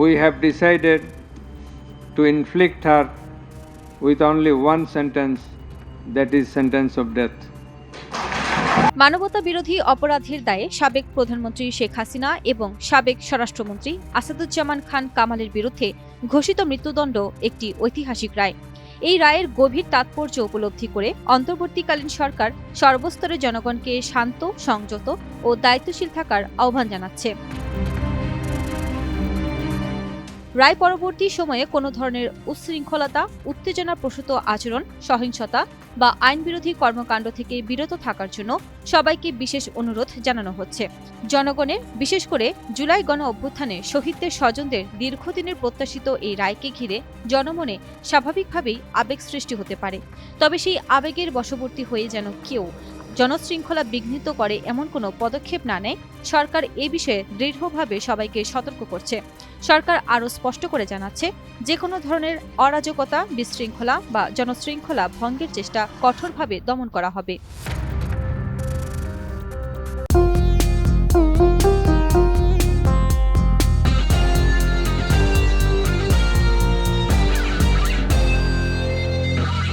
we have decided to inflict her with only one sentence, that is sentence of death. মানবতা বিরোধী অপরাধের দায়ে সাবেক প্রধানমন্ত্রী শেখ হাসিনা এবং সাবেক স্বরাষ্ট্রমন্ত্রী আসাদুজ্জামান খান কামালের বিরুদ্ধে ঘোষিত মৃত্যুদণ্ড একটি ঐতিহাসিক রায় এই রায়ের গভীর তাৎপর্য উপলব্ধি করে অন্তর্বর্তীকালীন সরকার সর্বস্তরের জনগণকে শান্ত সংযত ও দায়িত্বশীল থাকার আহ্বান জানাচ্ছে রায় পরবর্তী সময়ে কোনো ধরনের উচ্ছৃঙ্খলতা, উত্তেজনা প্রসূত আচরণ, সহিংসতা বা আইনবিরোধী কর্মকাণ্ড থেকে বিরত থাকার জন্য সবাইকে বিশেষ অনুরোধ জানানো হচ্ছে। জনগণের বিশেষ করে জুলাই গণ অভ্যুত্থানে শহীদদের স্বজনদের দীর্ঘদিনের প্রত্যাশিত এই রায়কে ঘিরে জনমনে স্বাভাবিকভাবেই আবেগ সৃষ্টি হতে পারে। তবে সেই আবেগের বশবর্তী হয়ে যেন কেউ জনশৃঙ্খলা বিঘ্নিত করে এমন কোনো পদক্ষেপ না নেয়। সরকার এ বিষয়ে দৃঢ়ভাবে সবাইকে সতর্ক করছে। সরকার আরও স্পষ্ট করে জানাচ্ছে যে কোনো ধরনের অরাজকতা, বিশৃঙ্খলা বা জনশৃঙ্খলা ভঙ্গের চেষ্টা কঠোরভাবে দমন করা হবে।